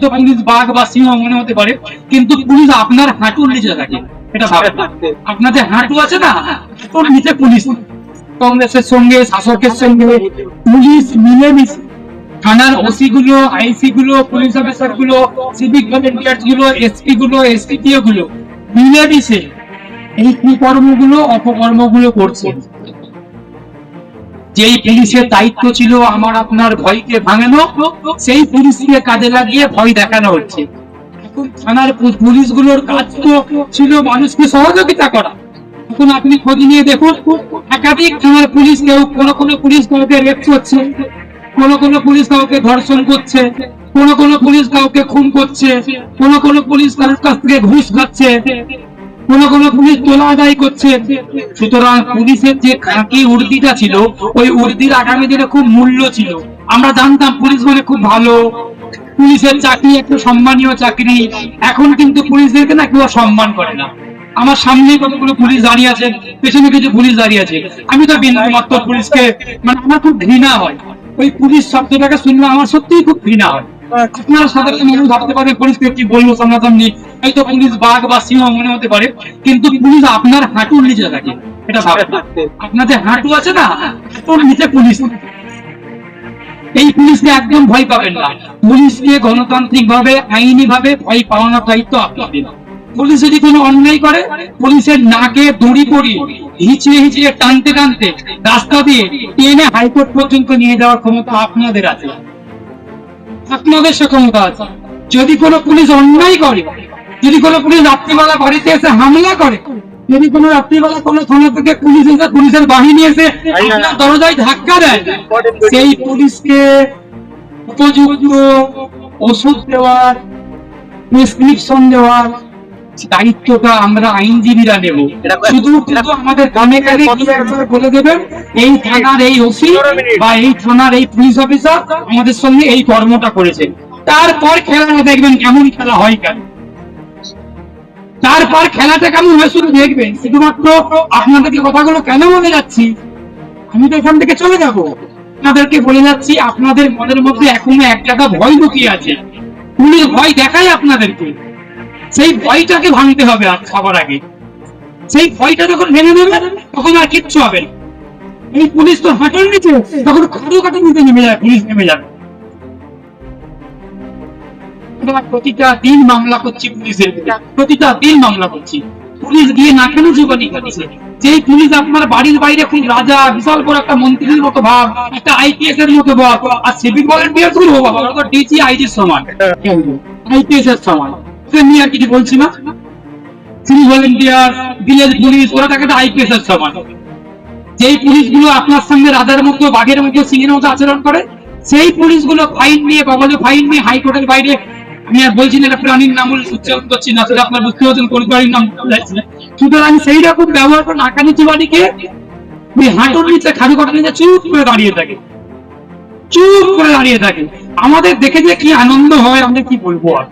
হয়তো পুলিশ বাঘ বা সিংহ মনে হতে পারে, কিন্তু পুলিশ আপনার হাঁটুর নিচে থাকে। এটা ভাবেন আপনাদের হাঁটু আছে না? হাঁটুর নিচে পুলিশ। কংগ্রেসের সঙ্গে, শাসকের সঙ্গে পুলিশ মিলেমিশে। থানার ওসি গুলো আইসি গুলো পুলিশ অফিসারগুলো সিভিক ভলেন্টিয়ারগুলো এসপি গুলো এসপিটিও গুলো মিলেমিশে এই কুকর্মগুলো অপকর্মগুলো করছে। যেই পুলিশের দায়িত্ব ছিল আমার আপনার ভয়কে ভাঙানো, সেই পুলিশকে কাজে লাগিয়ে ভয় দেখানো হচ্ছে। থানার পুলিশগুলোর কাজ তো ছিল মানুষকে সহযোগিতা করা। এখন আপনি খোঁজ নিয়ে দেখুন, একাধিক থানার পুলিশ কেউ কোনো কোনো পুলিশ কাউকে রেপ করছে, কোনো কোনো পুলিশ কাউকে ধর্ষণ করছে, কোনো কোনো পুলিশ কাউকে খুন করছে, কোনো কোনো পুলিশ কারোর কাছ থেকে ঘুষ খাচ্ছে। কোনো কোনো পুলিশ তোলা আদায় করছে। সুতরাং পুলিশের যে খাঁকি উর্দিটা ছিল, ওই উর্দির আগামী দিনে খুব মূল্য ছিল। আমরা জানতাম পুলিশ মানে খুব ভালো। পুলিশের চাকরি একটা সম্মানীয় চাকরি। এখন কিন্তু পুলিশদেরকে না কেউ সম্মান করে না। আমার সামনে কতগুলো পুলিশ দাঁড়িয়ে আছে, পেছনে কিছু পুলিশ দাঁড়িয়ে আছে। আমি তো বিন্দুমাত্র পুলিশকে মানে আমার খুব ঘৃণা হয়। ওই পুলিশ শব্দটাকে শুনলে আমার সত্যিই খুব ঘৃণা হয়। আপনারা সাধারণ ভাবতে পারেন পুলিশকে কি বলব হয়তো পুলিশ বাঘ বা সিংহ মনে হতে পারে, কিন্তু পুলিশ আপনার হাঁটুর নিচে থাকে, এটা ভাবেন না। আপনাদের হাঁটু আছে না, হাঁটুর নিচে পুলিশ এই পুলিশকে একদম ভয় পাবেন না। পুলিশকে গণতান্ত্রিক ভাবে আইনি ভাবে ভয় পাওয়ানোর দায়িত্ব আপনাদের। পুলিশ যদি কোনো অন্যায় করে, পুলিশের নাকে দড়ি পরিয়ে হিচিয়ে হিচিয়ে টানতে টানতে রাস্তা দিয়ে টেনে হাইকোর্ট পর্যন্ত নিয়ে যাওয়ার ক্ষমতা আপনাদের আছে। আপনাদের সে ক্ষমতা আছে। যদি কোনো পুলিশ অন্যায় করে যদি কোনো পুলিশ রাত্রিবেলা বাড়িতে এসে হামলা করে যদি কোনো রাত্রিবেলা কোনো থানা থেকে পুলিশ এসে পুলিশের বাহিনী এসে আপনার দরজায় ধাক্কা দেয় সেই পুলিশকে উপযুক্ত ওষুধ দেওয়ার প্রেসক্রিপশন দেওয়ার দায়িত্বটা আমরা আইনজীবীরা নেব। শুধু কিন্তু আমাদের কানে কানে একবার বলে দেবেন? এই থানার এই ওসি বা এই থানার এই পুলিশ অফিসার আমাদের সঙ্গে এই কর্মটা করেছে তারপর খেলাটা দেখবেন কেমন খেলা হয় কেন। তারপর খেলাটা কেমন হয় শুধু দেখবেন? শুধুমাত্র আপনাদেরকে কথাগুলো কেন বলে যাচ্ছি? আমি তো এখান থেকে চলে যাব। আপনাদেরকে বলে যাচ্ছি, আপনাদের মনের মধ্যে এখনও এক জায়গা ভয় লুকিয়ে আছে। পুলিশ ভয় দেখায় আপনাদেরকে। সেই ভয়টাকে ভাঙতে হবে খাবার আগে। সেই ভয়টা যখন ভেঙে দেবে, তখন আর কিচ্ছু হবে। এই পুলিশ তো হাঁটার নিচে, তখন খাড়ু কাটু নিচে নেমে যায়, পুলিশ নেমে যাবে। আমরা প্রতিটা দিন মামলা করছি পুলিশের প্রতিটা দিন মামলা করছি। পুলিশ গিয়ে না কেন জীবনী কাটছে যেই পুলিশ আপনার বাড়ির বাইরে খুব রাজা, বিশাল বড় একটা মন্ত্রীর মতো ভাব, একটা আইপিএস এর মতো ভাব, আর সিভিক ভলেন্টিয়ারগুলো বাবা ওরা তো ডিজি আইজির সমান। আইপিএস এর সমান। সে নিয়ে আর কিছু বলছি না। সিভিক ভলেন্টিয়ার ভিলেজ পুলিশ ওরা তাকে আইপিএস এর সমান। যেই পুলিশগুলো আপনার সঙ্গে রাজার মতো, বাঘের মতো, সিংহের মতো আচরণ করে, সেই পুলিশগুলো ফাইন নিয়ে, বাবালে ফাইন নিয়ে হাইকোর্টের বাইরে আমি আমাদের দেখে যে কি আনন্দ হয়, আমরা কি বলব আর?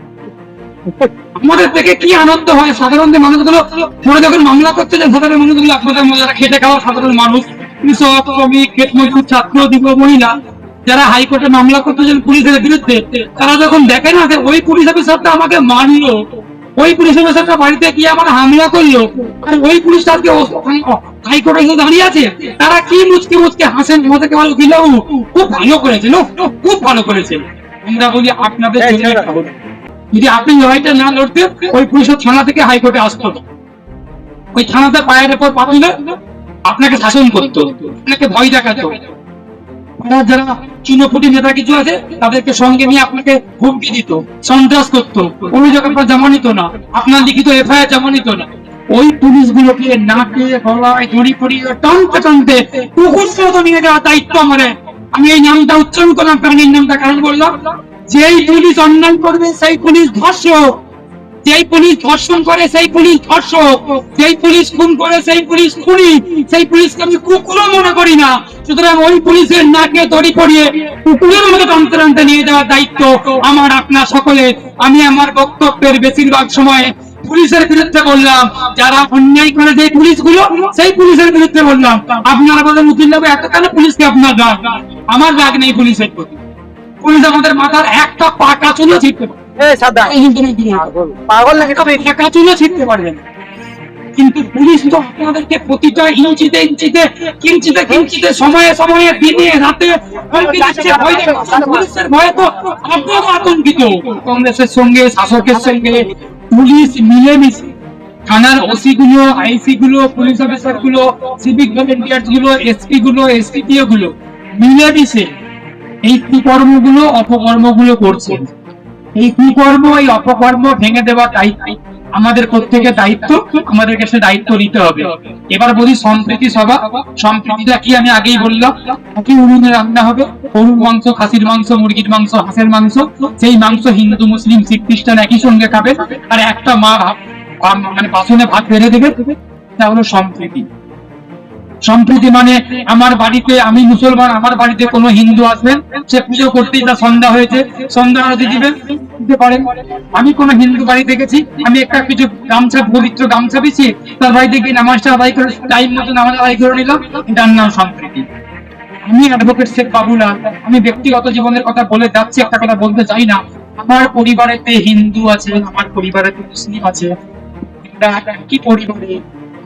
আমাদের থেকে কি আনন্দ হয়, সাধারণ যে মানুষগুলো পরে যখন মামলা করতে যায় সাধারণ মানুষগুলো আপনাদের যারা খেটে খাওয়া সাধারণ মানুষ, কৃষক, শ্রমিক ছাত্র দিব মহিলা যারা হাইকোর্টে মামলা করতে পুলিশের বিরুদ্ধে তারা যখন দেখে না যে ওই পুলিশ অফিসারটা আমাকে মারলো ওই পুলিশ অফিসারটা বাড়িতে গিয়ে আমার হামলা করল আর ওই পুলিশটা আজকে হাইকোর্টে এসে দাঁড়িয়ে আছে তারা কি মুচকে মুচকে হাসেন আমাদেরকে বলো দিলাম খুব ভালো খুব ভালো করেছে। আমরা বলি আপনাদের। যদি আপনি লড়াইটা না লড়তেন ওই পুলিশের থানা থেকে হাইকোর্টে আসতো ওই থানাতে পায়ের উপর পা আপনাকে শাসন করতো আপনাকে ভয় দেখাতো আপনার যারা চুনোপুটি নেতা কিছু আছে, তাদেরকে সঙ্গে নিয়ে আপনাকে হুমকি দিত, সন্ত্রাস করতো। অভিযোগ আপনার জমা নিত না, আপনার লিখিত এফআইআর জমা নিত না। ওই পুলিশগুলোকে নাকে, গলায়, দড়ি পড়িয়ে টানতে টানতে পুকুর মতো নিয়ে যাওয়ার দায়িত্ব আমাদের আমি এই নামটা উচ্চারণ করলাম, প্রাণীর নামটা কারণ বললাম। যেই পুলিশ অন্যায় করবে, সেই পুলিশ ধর্ষক যেই পুলিশ ধর্ষণ করে, সেই পুলিশ ধর্ষক। যেই পুলিশ খুন করে, সেই পুলিশ খুনি। সেই পুলিশকে আমি কুকুরও মনে করি না। সুতরাং ওই পুলিশের নাকে দড়ি পড়িয়ে কুকুরের মতো নিয়ে যাওয়ার দায়িত্ব আমার সকলে আমি আমার বক্তব্যের বেশিরভাগ সময় পুলিশের বিরুদ্ধে বললাম। যারা অন্যায় করে যে পুলিশগুলো, সেই পুলিশের বিরুদ্ধে বললাম। আপনারা বলেন উকিল নেবে এত কেন পুলিশকে আপনার রাগ? আমার রাগ নেই পুলিশের প্রতি। পুলিশ আমাদের মাথার একটা পাকা চুলো ছিটতে কংগ্রেসের সঙ্গে, শাসকের সঙ্গে পুলিশ মিলেমিশে। থানার ওসি গুলো আইসি গুলো পুলিশ অফিসারগুলো সিভিক ভলেন্টিয়ারগুলো এসপি গুলো এসপিটিও গুলো মিলেমিশে এই কুকর্মগুলো, অপকর্মগুলো করছে। এই কুকর্ম এই অপকর্ম ভেঙে দেওয়ার দায়িত্ব। আমাদের প্রত্যেকের দায়িত্ব, আমাদেরকে সে দায়িত্ব নিতে হবে। এবার বলি সম্প্রীতি সভা। সম্প্রীতিটা কি আমি আগেই বললাম? রান্না হবে। গরুর মাংস, খাসির মাংস, মুরগির মাংস, হাঁসের মাংস। সেই মাংস হিন্দু, মুসলিম, শিখ, খ্রিস্টান একই সঙ্গে খাবে, আর একটা মা মানে বাসনে ভাত বেড়ে দেবে, তা হলো সম্প্রীতি। সম্প্রীতি মানে আমার বাড়িতে আমি মুসলমান, আমার বাড়িতে কোনো হিন্দু আসবেন, সে পুজো করতেই তার সন্ধ্যা হয়েছে, সন্ধ্যা আরতি দিবেন দিতে পারেন আমি কোনো হিন্দু বাড়ি দেখেছি, আমি একটা কিছু গামছা, পবিত্র গামছা বিছিয়ে তার বাড়িতে গিয়ে নামাজটা আদায় করে টাইম মতো নামাজ আদায় করে নিলাম এটার নাম সম্প্রীতি। আমি অ্যাডভোকেট শেখ বাবুলাল আমি ব্যক্তিগত জীবনের কথা বলে যাচ্ছি, একটা কথা বলতে চাই না। আমার পরিবারেতে হিন্দু আছে, আমার পরিবারেতে মুসলিম আছে। একই পরিবারে,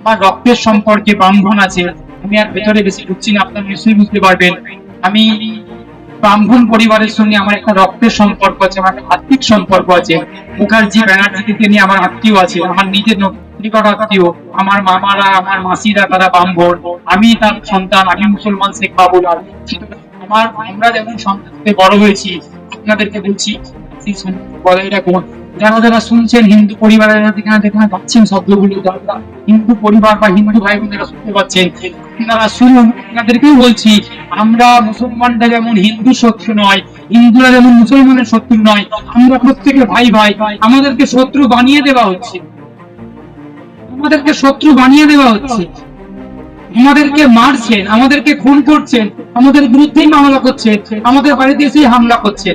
আমার রক্তের সম্পর্কে ব্রাহ্মণ আছে। আমি আর ভেতরে বেশি ঢুকছি না, আপনার নিশ্চয়ই বুঝতে পারবেন। আমি ব্রাহ্মণ পরিবারের সঙ্গে আমার একটা রক্তের সম্পর্ক আছে, আমার একটা আত্মিক সম্পর্ক আছে। মুখার্জি ব্যানার্জি থেকে নিয়ে আমার আত্মীয় আছে, আমার নিজের নিকট আত্মীয়, আমার মামারা, আমার মাসিরা, তারা ব্রাহ্মণ, আমি তার সন্তান, আমি মুসলমান শেখ বাবুলাল আমার, আমরা যেমন সন্তানকে বড় হয়েছি, আপনাদেরকে বলছি রাখুন যারা যারা শুনছেন হিন্দু পরিবারের যেখানে যেখানে পাচ্ছেন শব্দগুলো, যারা হিন্দু পরিবার বা হিন্দু ভাই বোনেরা শুনতে পাচ্ছেন আপনারা শুনুন, আপনাদেরকেও বলছি, আমরা মুসলমানরা যেমন হিন্দু শত্রু নয়, হিন্দুরা যেমন মুসলমানের শত্রু নয়, আমরা প্রত্যেকে ভাই ভাই, আমাদেরকে শত্রু বানিয়ে দেওয়া হচ্ছে। আমাদেরকে শত্রু বানিয়ে দেওয়া হচ্ছে। আমাদেরকে মারছেন, আমাদেরকে খুন করছেন, আমাদের বিরুদ্ধেই মামলা করছে আমাদের বাড়িতে এসেই হামলা করছে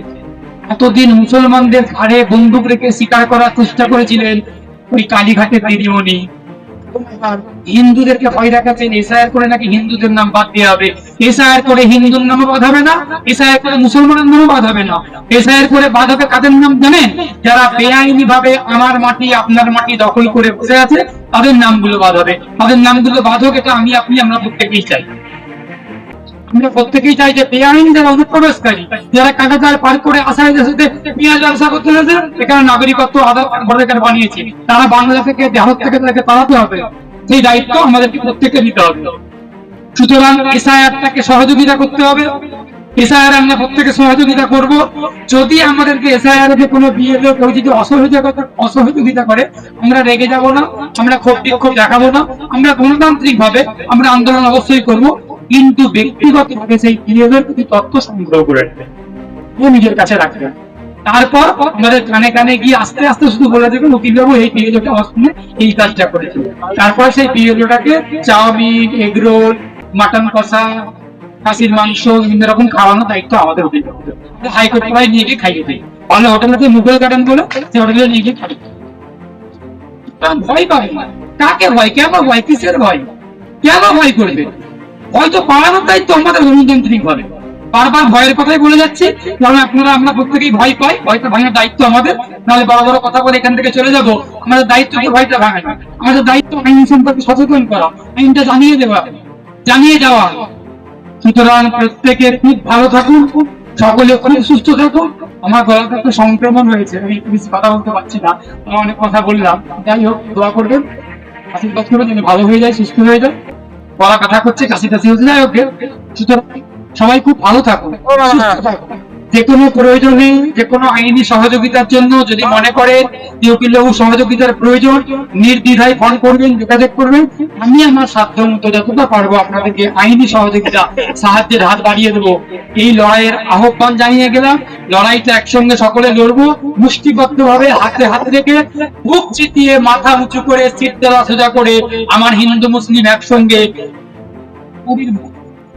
এতদিন মুসলমানদের ঘাড়ে বন্দুক রেখে শিকার করার চেষ্টা করেছিলেন ওই কালীঘাটের দিদিমণি। হিন্দুদেরকে ভয় দেখাচ্ছেন এসআইআর করে নাকি হিন্দুদের নাম বাদ দেওয়া হবে? এসআইআর করে হিন্দুর নামও বাদ হবে না এসআইআর করে মুসলমানের নামও বাদ হবে না। এসআইআর করে বাদ হবে কাদের নাম জানেন? যারা বেআইনি ভাবে আমার মাটি, আপনার মাটি দখল করে বসে আছে, তাদের নামগুলো বাদ হবে। তাদের নামগুলো বাদ হোক, এটা আমি, আপনি, আমরা প্রত্যেকেই চাই। আমরা প্রত্যেকেই চাই যে বেআইনি যারা অনুপ্রবেশকারী যারা কাটাচার পার করে আসায় দেশে পেঁয়াজ ব্যবসা করতে হয়েছে এখানে নাগরিকত্ব কার্ড বানিয়েছে। তারা বাংলা থেকে, ভারত থেকে তাদেরকে তাড়াতে হবে। সেই দায়িত্ব আমাদেরকে প্রত্যেককে নিতে হবে। সুতরাং এসআইআরটাকে সহযোগিতা করতে হবে। এসআইআর আমরা প্রত্যেকে সহযোগিতা করব। যদি আমাদেরকে এসআইআর এর কোনো বিএলও কেউ যদি অসহযোগিতা অসহযোগিতা করে, আমরা রেগে যাব না, আমরা ক্ষোভ বিক্ষোভ দেখাবো না। আমরা গণতান্ত্রিক ভাবে আমরা আন্দোলন অবশ্যই করব। কিন্তু ব্যক্তিগত ভাবে সেই বিএলও প্রতি তথ্য সংগ্রহ করে রাখবেন ও নিজের কাছে রাখবেন তারপর আমাদের কানে কানে গিয়ে আস্তে আস্তে শুধু বলে দেবেন উকিল বাবু এই পিএলওটা আমার এই কাজটা করেছিল। তারপর সেই পিএলওটাকে চাউমিন এগরোল মাটন কষা, খাসির মাংস, বিভিন্ন রকম খাওয়ানোর দায়িত্ব আমাদের হবে হাইকোর্ট প্রায় নিয়ে গিয়ে খাইয়ে দেয়। দিই হোটেলে মুঘল গার্ডেন বলে, সেই হোটেলে নিয়ে গিয়ে খাইয়ে ভয় পাবে। কাকে ভয়? কেন ভয়? কিসের ভয়? কেন ভয় করবে? ভয় তো পালানোর দায়িত্ব আমাদের গণতান্ত্রিক ভাবে বারবার ভয়ের কথাই বলে যাচ্ছি কারণ আপনারা আমরা প্রত্যেকেই ভয় পাই ভয়টা ভাঙার দায়িত্ব আমাদের, নাহলে বড় বড় কথা বলে এখান থেকে চলে যাব, আমাদের দায়িত্ব কি ভয়টা ভাঙানো আমাদের দায়িত্ব আইন সম্পর্কে সচেতন করা, আইনটা জানিয়ে দেওয়া, জানিয়ে যাওয়া। সুতরাং প্রত্যেকে খুব ভালো থাকুন, সকলে খুব সুস্থ থাকুন। আমার গলাতে একটু সংক্রমণ হয়েছে আমি একটু বেশি কথা বলতে পারছি না, আমি অনেক কথা বললাম। যাই হোক, দোয়া করবেন। আশীর্বাদ করবেন, যেন ভালো হয়ে যায়, সুস্থ হয়ে যায়। গলা কথা করছে কাশি কাশি হচ্ছে। যাই হোক সুতরাং সবাই খুব ভালো থাকুন। যে কোনো প্রয়োজনে, যে কোনো আইনি সহযোগিতার জন্য যদি মনে করেন যে উকিলবাবু সহযোগিতার প্রয়োজন, নির্দ্বিধায় ফোন করবেন, যোগাযোগ করবেন, আমি আমার সাধ্য মতো যতটা পারব আপনাদেরকে আইনি সহযোগিতা, সাহায্যের হাত বাড়িয়ে দেবো এই লড়াইয়ের আহ্বান জানিয়ে গেলাম লড়াইটা একসঙ্গে সকলে লড়বো মুষ্টিবদ্ধ ভাবে হাতে হাত রেখে বুক চিতিয়ে মাথা উঁচু করে সিট সোজা করে আমার হিন্দু মুসলিম একসঙ্গে।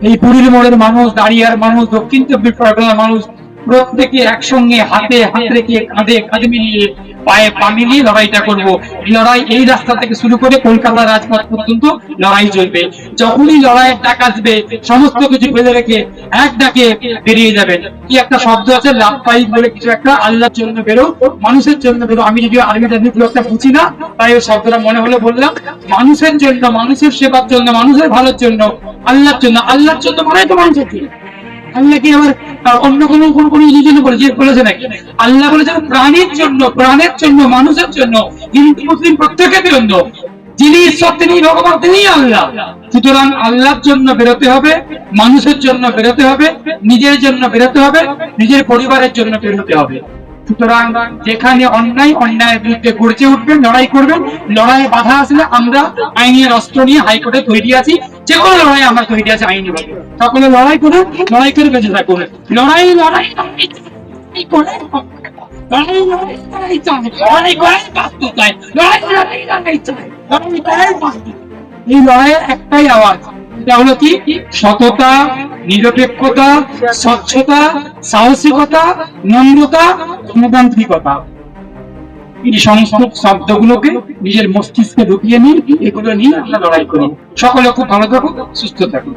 এই পুরীর মোড়ের মানুষ, দাঁড়িয়ার মানুষ, দক্ষিণ চব্বিশ পরগনার মানুষ, প্রত্যেকে একসঙ্গে হাতে, হাত রেখে কাঁধে কাঁধে মিলিয়ে পায়ে পা মিলিয়ে লড়াইটা করব। লড়াই এই রাস্তা থেকে শুরু করে কলকাতা রাজপথ পর্যন্ত লড়াই চলবে। যখনই লড়াইয়ের ডাক আসবে, সমস্ত কিছু ফেলে রেখে এক ডাকে বেরিয়ে যাবেন। কি একটা শব্দ আছে? লাভ পাই বলে কিছু একটা, আল্লাহর জন্য বেরো, মানুষের জন্য বেরো। আমি যদিও আর্মি টার্মি খুব একটা বুঝি না, তাই ওই শব্দটা মনে হলে বললাম, মানুষের জন্য, মানুষের সেবার জন্য, মানুষের ভালোর জন্য আল্লাহর জন্য আল্লাহর জন্য মানে তো মানুষের জন্য আল্লাহ কি আবার অন্য কোনো, কোন কোন ইলির জন্য বলেছে বলেছে নাকি? আল্লাহ বলেছেন, প্রাণীর জন্য, প্রাণের জন্য, মানুষের জন্য, হিন্দু, মুসলিম প্রত্যেকের জন্য, যিনি ঈশ্বর, তিনি ভগবান তিনি আল্লাহ। সুতরাং আল্লাহর জন্য বেরোতে হবে, মানুষের জন্য বেরোতে হবে, নিজের জন্য বেরোতে হবে, নিজের পরিবারের জন্য বেরোতে হবে। সুতরাং যেখানে অন্যায়, অন্যায়ের বিরুদ্ধে গর্জে উঠবেন, লড়াই করবেন, লড়াইয়ে বাধা আসলে আমরা আইনের অস্ত্র নিয়ে হাইকোর্টে তৈরি আছি, যে কোনো লড়াই আমরা তৈরি আছি আইনি ভাবে। সকলে লড়াই করুন, লড়াই করে বেঁচে থাকুন। লড়াই লড়াই এই লড়াইয়ের একটাই আওয়াজ এটা হলো কি? সততা, নিরপেক্ষতা, স্বচ্ছতা, সাহসিকতা, নম্রতা, গণতান্ত্রিকতা। এই সমস্ত শব্দগুলোকে নিজের মস্তিষ্কে ঢুকিয়ে নিন, এগুলো নিয়ে আমরা লড়াই করি। সকলে খুব ভালো থাকুন সুস্থ থাকুন